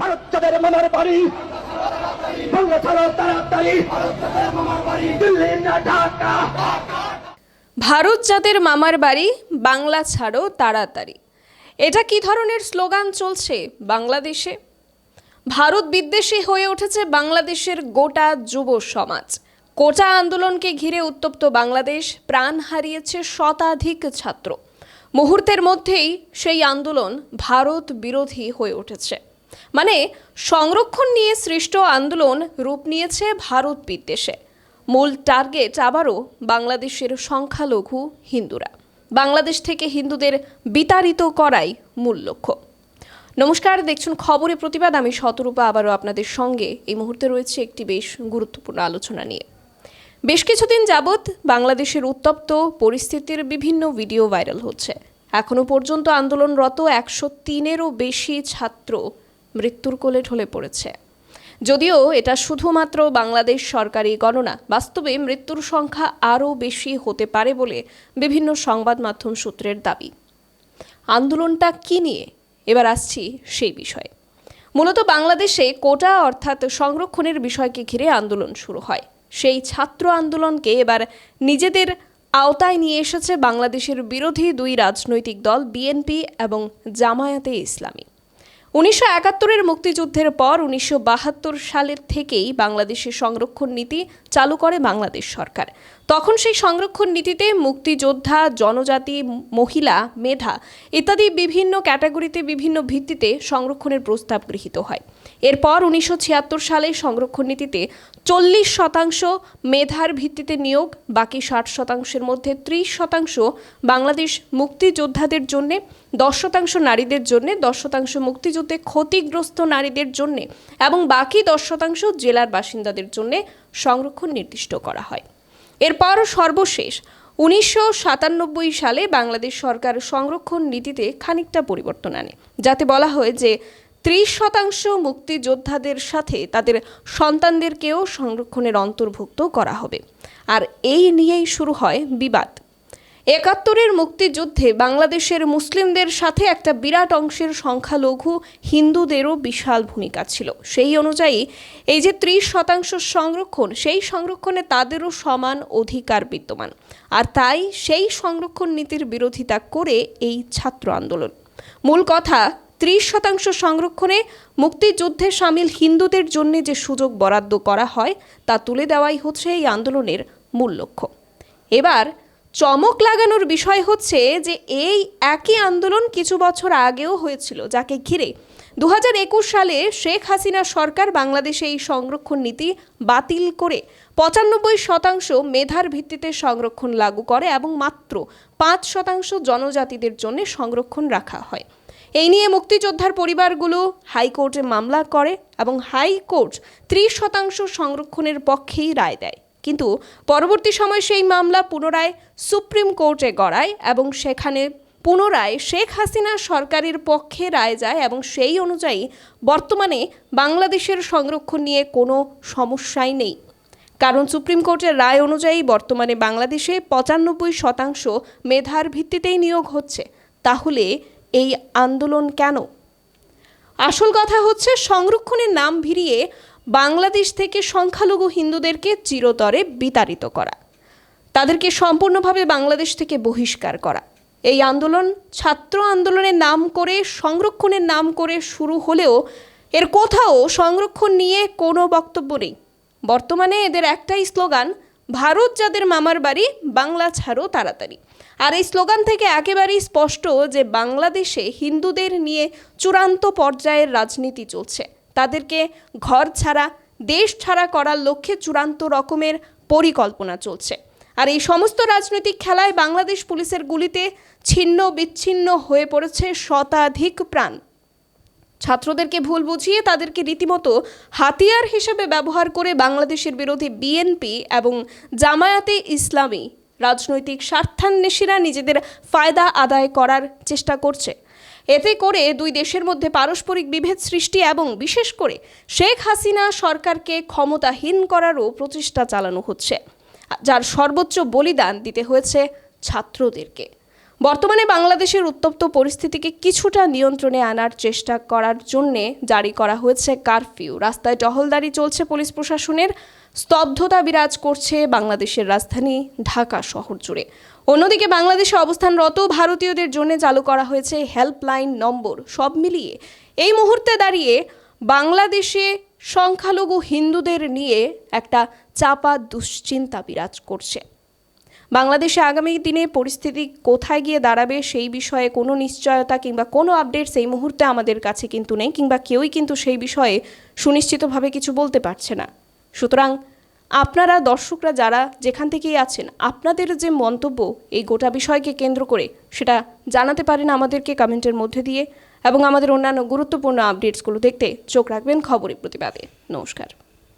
ভারত মামার বাড়ি। বাংলা ছাড়ো তাড়াতাড়ি। ভারত মামার বাড়ি, বাংলা ছাড়ো তাড়াতাড়ি। এটা কি ধরনের স্লোগান চলছে বাংলাদেশে? ভারত বিদ্বেষী হয়ে উঠেছে বাংলাদেশের গোটা যুব সমাজ। কোটা আন্দোলনকে ঘিরে উত্তপ্ত বাংলাদেশ, প্রাণ হারিয়েছে শতাধিক ছাত্র। মুহূর্তের মধ্যেই সেই আন্দোলন ভারত বিরোধী হয়ে উঠেছে। মানে সংরক্ষণ নিয়ে সৃষ্ট আন্দোলন রূপ নিয়েছে ভারত বিদ্বেষে। মূল টার্গেট আবারও বাংলাদেশের সংখ্যালঘু হিন্দুরা। বাংলাদেশ থেকে হিন্দুদের বিতাড়িত করাই মূল লক্ষ্য। নমস্কার, দেখছেন খবরে প্রতিবাদ। আমি শতরূপা আবারও আপনাদের সঙ্গে। এই মুহূর্তে রয়েছে একটি বেশ গুরুত্বপূর্ণ আলোচনা নিয়ে। বেশ কিছুদিন যাবৎ বাংলাদেশের উত্তপ্ত পরিস্থিতির বিভিন্ন ভিডিও ভাইরাল হচ্ছে। এখনও পর্যন্ত আন্দোলনরত একশো তিনেরও বেশি ছাত্র মৃত্যুর কোলে ঢলে পড়েছে। যদিও এটা শুধুমাত্র বাংলাদেশ সরকারি গণনা বাস্তবে মৃত্যুর সংখ্যা আরও বেশি হতে পারে বলে বিভিন্ন সংবাদ মাধ্যম সূত্রের দাবি। আন্দোলনটা কি নিয়ে? এবার আসছি সেই বিষয়ে। মূলত বাংলাদেশে কোটা অর্থাৎ সংরক্ষণের বিষয়কে ঘিরে আন্দোলন শুরু হয়। সেই ছাত্র আন্দোলনকে এবার নিজেদের আওতায় নিয়ে এসেছে বাংলাদেশের বিরোধী দুই রাজনৈতিক দল, বিএনপি এবং জামায়াতে ইসলামী। উনিশশো একাত্তরের মুক্তিযুদ্ধের পর উনিশশো বাহাত্তর সালের থেকেই বাংলাদেশের সংরক্ষণ নীতি চালু করে বাংলাদেশ সরকার। তখন সেই সংরক্ষণ নীতিতে মুক্তিযোদ্ধা, জনজাতি, মহিলা, মেধা ইত্যাদি বিভিন্ন ক্যাটাগরিতে বিভিন্ন ভিত্তিতে সংরক্ষণের প্রস্তাব গৃহীত হয়। এরপর উনিশশো ছিয়াত্তর সালে সংরক্ষণ নীতিতে চল্লিশ শতাংশ মেধার ভিত্তিতে নিয়োগ, বাকি ষাট শতাংশের মধ্যে ত্রিশ শতাংশ বাংলাদেশ মুক্তিযোদ্ধাদের জন্য, দশ শতাংশ নারীদের জন্য, দশ শতাংশ মুক্তিযুদ্ধে ক্ষতিগ্রস্ত নারীদের জন্য এবং বাকি দশ শতাংশ জেলার বাসিন্দাদের জন্য সংরক্ষণ নির্দিষ্ট করা হয়। এরপর সর্বশেষ। উনিশশো সাতানব্বই সালে বাংলাদেশ সরকার সংরক্ষণ নীতিতে খানিকটা পরিবর্তন আনে, যাতে বলা হয় যে ত্রিশ শতাংশ মুক্তিযোদ্ধাদের সাথে তাদের সন্তানদেরকেও সংরক্ষণের অন্তর্ভুক্ত করা হবে। আর এই নিয়েই শুরু হয় বিবাদ। একাত্তরের মুক্তিযুদ্ধে বাংলাদেশের মুসলিমদের সাথে একটা বিরাট অংশের সংখ্যালঘু হিন্দুদেরও বিশাল ভূমিকা ছিল। সেই অনুযায়ী এই যে ত্রিশ শতাংশ সংরক্ষণ, সেই সংরক্ষণে তাদেরও সমান অধিকার বিদ্যমান। আর তাই সেই সংরক্ষণ নীতির বিরোধিতা করে এই ছাত্র আন্দোলন। মূল কথা, ত্রিশ শতাংশ সংরক্ষণে মুক্তিযুদ্ধে সামিল হিন্দুদের জন্য যে সুযোগ বরাদ্দ করা হয়, তা তুলে দেওয়াই হচ্ছে এই আন্দোলনের মূল লক্ষ্য। এবার চমক লাগানোর বিষয় হচ্ছে যে এই একই আন্দোলন কিছু বছর আগেও হয়েছিল, যাকে ঘিরে দু হাজার একুশ সালে শেখ হাসিনা সরকার বাংলাদেশে এই সংরক্ষণ নীতি বাতিল করে পঁচানব্বই শতাংশ মেধার ভিত্তিতে সংরক্ষণ লাগু করে এবং মাত্র পাঁচ শতাংশ জনজাতিদের জন্য সংরক্ষণ রাখা হয়। এই নিয়ে মুক্তিযোদ্ধার পরিবারগুলো হাইকোর্টে মামলা করে এবং হাইকোর্ট ত্রিশ শতাংশ সংরক্ষণের পক্ষেই রায় দেয়। কিন্তু পরবর্তী সময় সেই মামলা পুনরায় সুপ্রিম কোর্টে গড়ায় এবং সেখানে পুনরায় শেখ হাসিনা সরকারের পক্ষে রায় যায় এবং সেই অনুযায়ী বর্তমানে বাংলাদেশের সংরক্ষণ নিয়ে কোনো সমস্যাই নেই। কারণ সুপ্রিম কোর্টের রায় অনুযায়ী বর্তমানে বাংলাদেশে পঁচানব্বই শতাংশ মেধার ভিত্তিতেই নিয়োগ হচ্ছে। তাহলে এই আন্দোলন কেন? আসল কথা হচ্ছে সংরক্ষণের নাম ভিড়িয়ে বাংলাদেশ থেকে সংখ্যালঘু হিন্দুদেরকে চিরতরে বিতাড়িত করা, তাদেরকে সম্পূর্ণভাবে বাংলাদেশ থেকে বহিষ্কার করা। এই আন্দোলন ছাত্র আন্দোলনের নাম করে, সংরক্ষণের নাম করে শুরু হলেও এর কোথাও সংরক্ষণ নিয়ে কোনো বক্তব্য নেই। বর্তমানে এদের একটাই স্লোগান, ভারত যাদের মামার বাড়ি, বাংলা ছাড়ো তাড়াতাড়ি। আর এই স্লোগান থেকে একেবারেই স্পষ্ট যে বাংলাদেশে হিন্দুদের নিয়ে চূড়ান্ত পর্যায়ের রাজনীতি চলছে। তাদেরকে ঘর ছাড়া, দেশ ছাড়া করার লক্ষ্যে চূড়ান্ত রকমের পরিকল্পনা চলছে। আর এই সমস্ত রাজনৈতিক খেলায় বাংলাদেশ পুলিশের গুলিতে ছিন্ন বিচ্ছিন্ন হয়ে পড়েছে শতাধিক প্রাণ। ছাত্রদেরকে ভুল বুঝিয়ে তাদেরকে রীতিমতো হাতিয়ার হিসেবে ব্যবহার করে বাংলাদেশের বিরোধী বিএনপি এবং জামায়াতে ইসলামী রাজনৈতিক স্বার্থান্বেষীরা নিজেদের ফায়দা আদায় করার চেষ্টা করছে। এতে করে দুই দেশের মধ্যে পারস্পরিক বিভেদ সৃষ্টি এবং বিশেষ করে শেখ হাসিনা সরকারকে ক্ষমতাহীন করারও প্রচেষ্টা চালানো হচ্ছে, যার সর্বোচ্চ বলিদান দিতে হয়েছে ছাত্রদেরকে। বর্তমানে বাংলাদেশের উত্তপ্ত পরিস্থিতিকে কিছুটা নিয়ন্ত্রণে আনার চেষ্টা করার জন্যে জারি করা হয়েছে কারফিউ। রাস্তায় টহলদারি চলছে পুলিশ প্রশাসনের স্তব্ধতা বিরাজ করছে বাংলাদেশের রাজধানী ঢাকা শহর জুড়ে। অন্যদিকে বাংলাদেশে অবস্থানরত ভারতীয়দের জন্য চালু করা হয়েছে হেল্পলাইন নম্বর। সব মিলিয়ে এই মুহূর্তে দাঁড়িয়ে বাংলাদেশে সংখ্যালঘু হিন্দুদের নিয়ে একটা চাপা দুশ্চিন্তা বিরাজ করছে। বাংলাদেশে আগামী দিনে পরিস্থিতি কোথায় গিয়ে দাঁড়াবে সেই বিষয়ে কোনো নিশ্চয়তা কিংবা কোনো আপডেট সেই মুহূর্তে আমাদের কাছে কিন্তু নেই কিংবা কেউই কিন্তু সেই বিষয়ে সুনিশ্চিতভাবে কিছু বলতে পারছে না। সুতরাং আপনারা দর্শকরা যারা যেখান থেকেই আছেন, আপনাদের যে মন্তব্য এই গোটা বিষয়কে কেন্দ্র করে সেটা জানাতে পারেন আমাদেরকে কমেন্টের মধ্যে দিয়ে এবং আমাদের অন্যান্য গুরুত্বপূর্ণ আপডেটসগুলো দেখতে চোখ রাখবেন খবরের প্রতিবাদে। নমস্কার।